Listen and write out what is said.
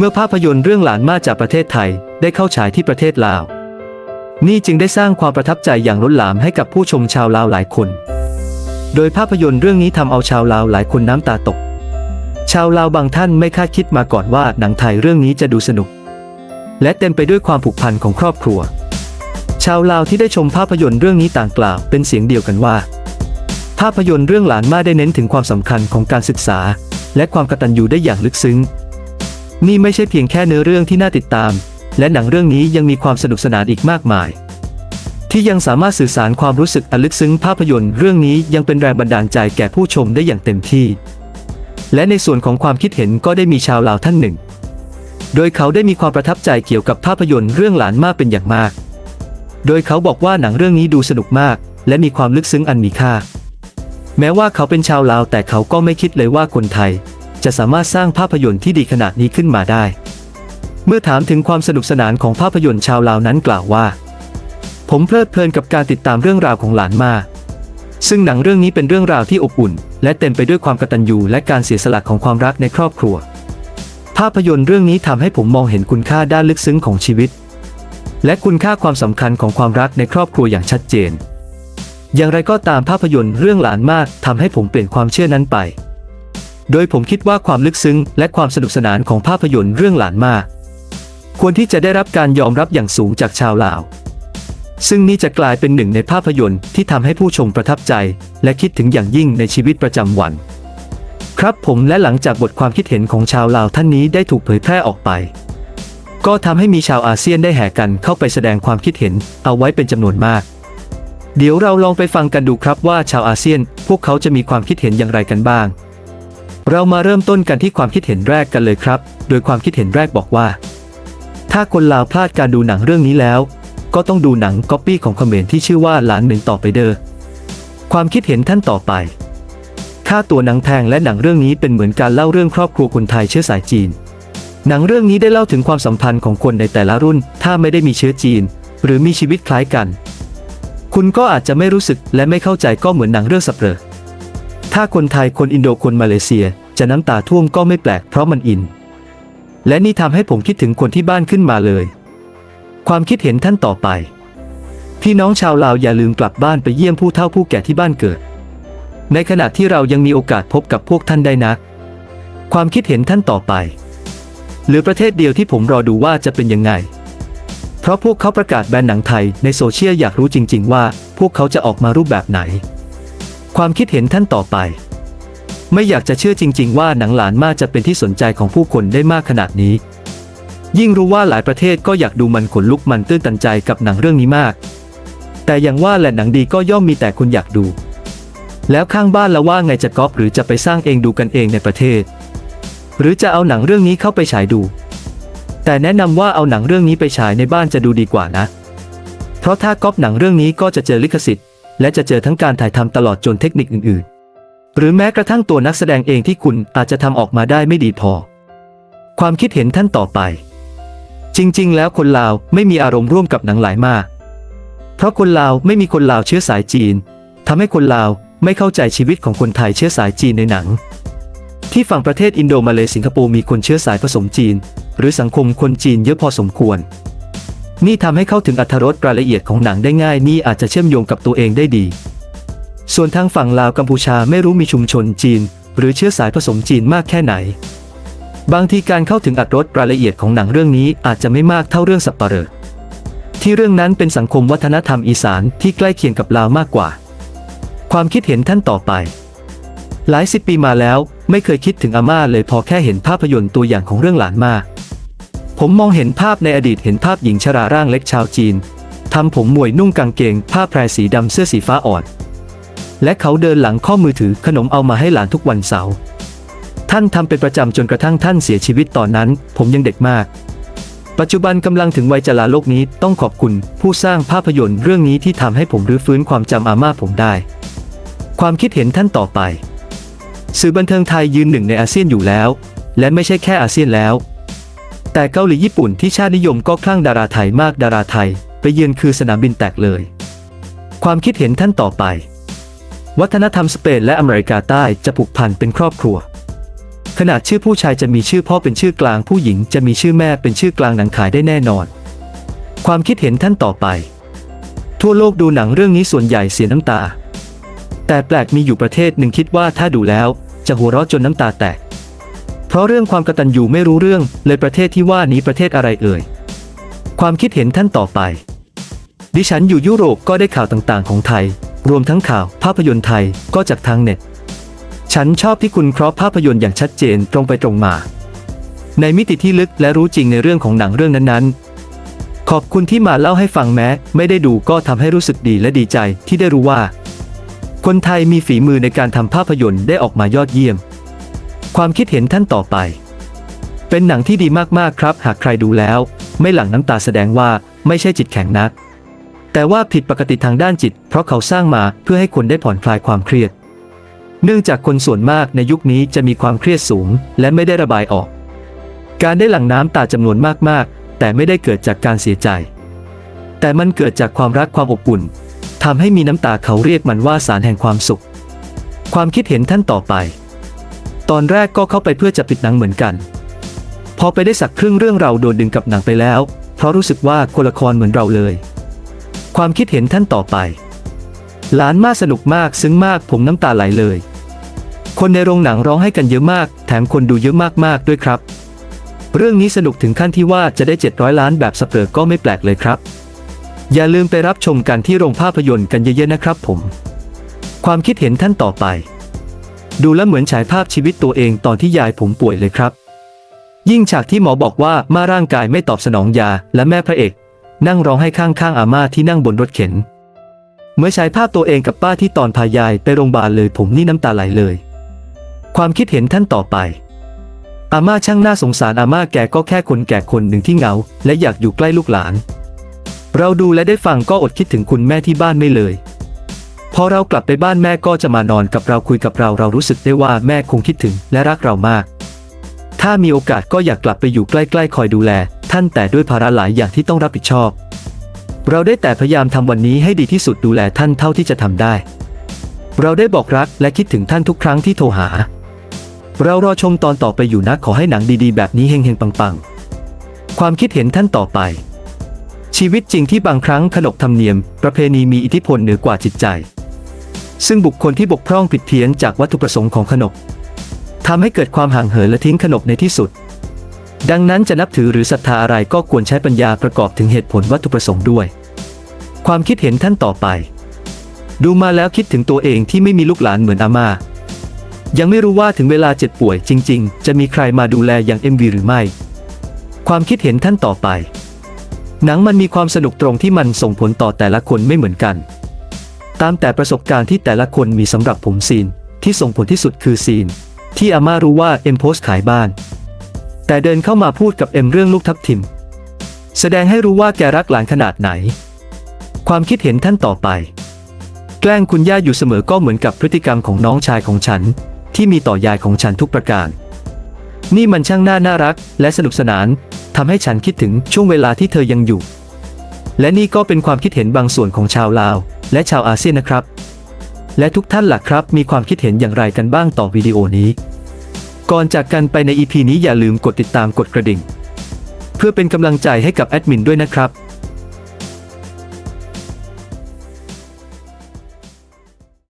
เมื่อภาพยนตร์เรื่องหลานมาจากประเทศไทย ได้เข้าฉายที่ประเทศลาว นี่จึงได้สร้างความประทับใจอย่างล้นหลามให้กับผู้ชมชาวลาวหลายคน โดยภาพยนตร์เรื่องนี้ทำเอาชาวลาวหลายคนน้ำตาตก ชาวลาวบางท่านไม่คาดคิดมาก่อนว่าหนังไทยเรื่องนี้จะดูสนุก และเต็มไปด้วยความผูกพันของครอบครัว ชาวลาวที่ได้ชมภาพยนตร์เรื่องนี้ต่างกล่าวเป็นเสียงเดียวกันว่า ภาพยนตร์เรื่องหลานมาได้เน้นถึงความสำคัญของการศึกษา และความกตัญญูได้อย่างลึกซึ้ง นี่ไม่ใช่เพียงแค่เนื้อเรื่องที่น่าติดตาม และหนังเรื่องนี้ยังมีความสนุกสนานอีกมากมาย ที่ยังสามารถสื่อสารความรู้สึกอันลึกซึ้งภาพยนตร์เรื่องนี้ยังเป็นแรงบันดาลใจแก่ผู้ชมได้อย่างเต็มที่ และในส่วนของความคิดเห็นก็ได้มีชาวลาวท่านหนึ่ง โดยเขาได้มีความประทับใจเกี่ยวกับภาพยนตร์เรื่องหลานมากเป็นอย่างมาก โดยเขาบอกว่าหนังเรื่องนี้ดูสนุกมาก และมีความลึกซึ้งอันมีค่า แม้ว่าเขาเป็นชาวลาวแต่เขาก็ไม่คิดเลยว่าคนไทย จะสามารถสร้างภาพยนตร์ที่ดีขนาดนี้ขึ้นมาได้ เมื่อถามถึงความสนุกสนานของภาพยนตร์ชาวลาวนั้นกล่าวว่า ผมเพลิดเพลินกับการติดตามเรื่องราวของหลานมาซึ่งหนังเรื่องนี้เป็นเรื่องราวที่อบอุ่น และเต็มไปด้วยความกตัญญูและการเสียสละของความรักในครอบครัว ภาพยนตร์เรื่องนี้ทำให้ผมมองเห็นคุณค่าด้านลึกซึ้งของชีวิต และคุณค่าความสำคัญของความรักในครอบครัวอย่างชัดเจน อย่างไรก็ตามภาพยนตร์เรื่องหลานมากทำให้ผมเปลี่ยนความเชื่อนั้นไป โดยผมคิดว่าความลึกซึ้งและความสนุกสนานของภาพยนตร์เรื่องหลานมากควรที่จะได้รับการยอมรับอย่างสูงจากชาวลาว ซึ่งนี่จะกลายเป็นหนึ่งในภาพยนตร์ที่ทำให้ผู้ชมประทับใจ และคิดถึงอย่างยิ่งในชีวิตประจำวัน ครับผมและหลังจากบทความคิดเห็นของชาวลาวท่านนี้ได้ถูกเผยแพร่ออกไป ก็ทำให้มีชาวอาเซียนได้แห่กันเข้าไปแสดงความคิดเห็น เอาไว้เป็นจำนวนมากเดี๋ยวเราลองไปฟังกันดูครับว่าชาวอาเซียน พวกเขาจะมีความคิดเห็นอย่างไรกันบ้าง เรามาเริ่มต้นกันที่ความคิดเห็นแรกกันเลยครับ โดยความคิดเห็นแรกบอกว่า ถ้าคนลาวพลาดการดูหนังเรื่องนี้แล้ว ก็ต้องดูหนังก๊อปปี้ของเขมรที่ชื่อว่าหลานหนึ่งต่อไปเด้อความคิดเห็นท่านต่อไป ค่าตัวหนังแพงและหนังเรื่องนี้เป็นเหมือนการเล่าเรื่องครอบครัวคนไทยเชื้อสายจีน หนังเรื่องนี้ได้เล่าถึงความสัมพันธ์ของคนในแต่ละรุ่น ถ้าไม่ได้มีเชื้อจีน หรือมีชีวิตคล้ายกัน คุณก็อาจจะไม่รู้สึกและไม่เข้าใจก็เหมือนหนังเรื่องสับเปลอ ถ้าคนไทยคนอินโดคนมาเลเซีย จะน้ำตาท่วมก็ไม่แปลกเพราะมันอิน และนี่ทำให้ผมคิดถึงคนที่บ้านขึ้นมาเลย ความคิดเห็นท่านต่อไป พี่น้องชาวลาวอย่าลืมกลับบ้านไปเยี่ยมผู้เฒ่าผู้แก่ที่บ้านเกิด ในขณะที่เรายังมีโอกาสพบกับพวกท่านได้นะความคิดเห็นท่านต่อไปหลือประเทศเดียวที่ผมรอดูว่าจะเป็นยังไง เพราะพวกเขาประกาศแบนหนังไทยในโซเชียลอยากรู้จริง ๆ ว่า พวกเขาจะออกมารูปแบบไหน ความคิดเห็นท่านต่อไป ไม่อยากจะเชื่อจริง ๆ ว่าหนังหลานมากจะเป็นที่สนใจของผู้คนได้มากขนาดนี้ ยิ่งรู้ว่าหลายประเทศก็อยากดูมันขนลุกมันตื้นตันใจกับหนังเรื่องนี้มาก แต่อย่างว่าแหละหนังดีก็ย่อมมีแต่คนอยากดู แล้วข้างบ้านละว่าไงจะก๊อปหรือจะไปสร้างเองดูกันเองในประเทศ หรือจะเอาหนังเรื่องนี้เข้าไปฉายดู แต่แนะนำว่าเอาหนังเรื่องนี้ไปฉายในบ้านจะดูดีกว่านะ เพราะถ้าก๊อปหนังเรื่องนี้ก็จะเจอลิขสิทธิ์ และจะเจอทั้งการถ่ายทำตลอดจนเทคนิคอื่น ๆ หรือแม้กระทั่งตัวนักแสดงเองที่คุณอาจจะทำออกมาได้ไม่ดีพอ ความคิดเห็นท่านต่อไป จริง ๆ แล้วคนลาวไม่มีอารมณ์ร่วมกับหนังหลายมาก เพราะคนลาวไม่มีคนลาวเชื้อสายจีนทำให้คนลาวไม่เข้าใจชีวิตของคนไทยเชื้อสายจีนในหนัง ที่ฝั่งประเทศอินโดมาเลสิงคโปร์มีคนเชื้อสายผสมจีน หรือสังคมคนจีนเยอะพอสมควร นี่ทำให้เข้าถึงอรรถรสรายละเอียดของหนังได้ง่ายนี่อาจจะเชื่อมโยงกับตัวเองได้ดี ส่วนทางฝั่งลาวกัมพูชาไม่รู้มีชุมชนจีน หรือเชื้อสายผสมจีนมากแค่ไหน บางทีการเข้าถึงอรรถรสรายละเอียดของหนังเรื่องนี้อาจจะไม่มากเท่าเรื่องสับปะเหร่อที่เรื่องนั้นเป็นสังคมวัฒนธรรมอีสานที่ใกล้เคียงกับลาวมากกว่า ความคิดเห็นท่านต่อไป หลายสิบปีมาแล้วไม่เคยคิดถึงอาม่าเลยพอแค่เห็นภาพยนตร์ตัวอย่างของเรื่องหลานมา ผมมองเห็นภาพในอดีตเห็นภาพหญิงชราร่างเล็กชาวจีนทำผมมวยนุ่งกางเกง ผ้าแพรสีดำเสื้อสีฟ้าอ่อน และเขาเดินหลังข้อมือถือขนมเอามาให้หลานทุกวันเสาร์ท่านทำเป็นประจำจนกระทั่งท่านเสียชีวิตตอนนั้น ผมยังเด็กมาก ปัจจุบันกำลังถึงวัยจะลาโลกนี้ต้องขอบคุณ ผู้สร้างภาพยนตร์เรื่องนี้ที่ทำให้ผมรื้อฟื้นความจำอาม่าผมได้ ความคิดเห็นท่านต่อไป สื่อบันเทิงไทยยืนหนึ่งในอาเซียนอยู่แล้ว และไม่ใช่แค่อาเซียนแล้ว แต่เกาหลีญี่ปุ่นที่ชาตินิยมก็คลั่งดาราไทยมากดาราไทย ไปเยือนคือสนามบินแตกเลย ความคิดเห็นท่านต่อไป วัฒนธรรมสเปนและอเมริกาใต้จะผูกพันเป็นครอบครัว ขนาดชื่อผู้ชายจะมีชื่อพ่อเป็นชื่อกลางผู้หญิงจะมีชื่อแม่เป็นชื่อกลางหนังขายได้แน่นอน ความคิดเห็นท่านต่อไป ทั่วโลกดูหนังเรื่องนี้ส่วนใหญ่เสียน้ำตา แต่แปลกมีอยู่ประเทศหนึ่งคิดว่าถ้าดูแล้วจะหัวเราะจนน้ำตาแตก เพราะเรื่องความกตัญญูไม่รู้เรื่องเลยประเทศที่ว่านี้ประเทศอะไรเอ่ย ความคิดเห็นท่านต่อไป ดิฉันอยู่ยุโรปก็ได้ข่าวต่างๆ ของไทย รวมทั้งข่าวภาพยนตร์ไทยก็จากทางเน็ต ฉันชอบที่คุณเคราะห์ภาพยนตร์อย่างชัดเจนตรงไปตรงมา ในมิติที่ลึกและรู้จริงในเรื่องของหนังเรื่องนั้นๆ ขอบคุณที่มาเล่าให้ฟังแม้ ไม่ได้ดูก็ทำให้รู้สึกดีและดีใจที่ได้รู้ว่า คนไทยมีฝีมือในการทำภาพยนตร์ได้ออกมายอดเยี่ยม ความคิดเห็นท่านต่อไป เป็นหนังที่ดีมากๆครับ หากใครดูแล้ว ไม่หลั่งน้ำตาแสดงว่าไม่ใช่จิตแข็งนัก แต่ว่าผิดปกติทางด้านจิต เพราะเขาสร้างมาเพื่อให้คนได้ผ่อนคลายความเครียด เนื่องจากคนส่วนมากในยุคนี้จะมีความเครียดสูง และไม่ได้ระบายออก การได้หลั่งน้ำตาจำนวนมากๆ แต่ไม่ได้เกิดจากการเสียใจ แต่มันเกิดจากความรักความอบอุ่นทำให้มีน้ำตาเขาเรียกมันว่าสารแห่งความสุข ความคิดเห็นท่านต่อไป ตอนแรกก็เข้าไปเพื่อจะปิดหนังเหมือนกัน พอไปได้สักครึ่งเรื่องเราโดนดึงกับหนังไปแล้ว เพราะรู้สึกว่าคนละครเหมือนเราเลย ความคิดเห็นท่านต่อไป หลานมาสนุกมากซึ้งมากผมน้ำตาไหลเลย คนในโรงหนังร้องให้กันเยอะมาก แถมคนดูเยอะมากๆด้วยครับ เรื่องนี้สนุกถึงขั้นที่ว่าจะได้ 700 ล้านแบบสเปอร์ก็ไม่แปลกเลยครับ อย่าลืมไปรับชมกันที่โรงภาพยนตร์กันเยอะๆนะครับ ผม ความคิดเห็นท่านต่อไป ดูแลเหมือนฉายภาพชีวิตตัวเองตอนที่ยายผมป่วยเลยครับ ยิ่งฉากที่หมอบอกว่ามาร่างกายไม่ตอบสนองยาและแม่พระเอก นั่งร้องให้ข้างๆอาม่าที่นั่งบนรถเข็น เมื่อฉายภาพตัวเองกับป้าที่ตอนพายายไปโรงพยาบาลเลยผมนี่น้ำตาไหลเลย ความคิดเห็นท่านต่อไป อาม่าช่างน่าสงสารอาม่าแกก็แค่คนแก่คนหนึ่งที่เหงา และอยากอยู่ใกล้ลูกหลาน เราดูและได้ฟังก็อดคิดถึงคุณแม่ที่บ้านไม่เลย พอเรากลับไปบ้านแม่ก็จะมานอนกับเราคุยกับเราเรารู้สึกได้ว่าแม่คงคิดถึงและรักเรามาก ถ้ามีโอกาสก็อยากกลับไปอยู่ใกล้ๆ คอยดูแล ท่านแต่ด้วยภาระหลายอย่างที่ต้องรับผิดชอบ เราได้แต่พยายามทำวันนี้ให้ดีที่สุดดูแลท่านเท่าที่จะทำได้ เราได้บอกรักและคิดถึงท่านทุกครั้งที่โทรหา เรารอชมตอนต่อไปอยู่นะขอให้หนังดีๆ แบบนี้เฮงๆปังๆ ความคิดเห็นท่านต่อไป ชีวิตจริงที่บางครั้งขนบธรรมเนียม ประเพณีมีอิทธิพลเหนือกว่าจิตใจ ซึ่งบุคคลที่บกพร่องผิดเพี้ยนจากวัตถุประสงค์ของขนบทำให้เกิดความห่างเหินและทิ้งขนบในที่สุด ดังนั้นจะนับถือหรือศรัทธาอะไรก็ควรใช้ปัญญาประกอบถึงเหตุผลวัตถุประสงค์ด้วย ความคิดเห็นท่านต่อไป ดูมาแล้วคิดถึงตัวเองที่ไม่มีลูกหลานเหมือนอาม่ายังไม่รู้ว่าถึงเวลาเจ็บป่วยจริง ๆ จะมีใครมาดูแลอย่างเอ็มวีหรือไม่ ความคิดเห็นท่านต่อไป หนังมันมีความสนุกตรงที่มันส่งผลต่อแต่ละคนไม่เหมือนกัน ตามแต่ประสบการณ์ที่แต่ละคนมีสำหรับผมซีน ที่ส่งผลที่สุดคือซีน ที่อาม่ารู้ว่าเอ็มโพสขายบ้าน แต่เดินเข้ามาพูดกับเอ็มเรื่องลูกทับทิม แสดงให้รู้ว่าแกรักหลานขนาดไหน ความคิดเห็นท่านต่อไป แกล้งคุณย่าอยู่เสมอก็เหมือนกับพฤติกรรมของน้องชายของฉัน ที่มีต่อยายของฉันทุกประการ นี่มันช่างน่าน่ารัก และสนุกสนานทำให้ฉันคิดถึงช่วงเวลาที่เธอยังอยู่ และนี่ก็เป็นความคิดเห็นบางส่วนของชาวลาว และชาวอาเซียนนะครับ และทุกท่านล่ะครับ มีความคิดเห็นอย่างไรกันบ้างต่อวิดีโอนี้ ก่อนจากกันไปใน EP นี้อย่าลืมกดติดตามกดกระดิ่ง เพื่อเป็นกำลังใจให้กับแอดมินด้วยนะครับ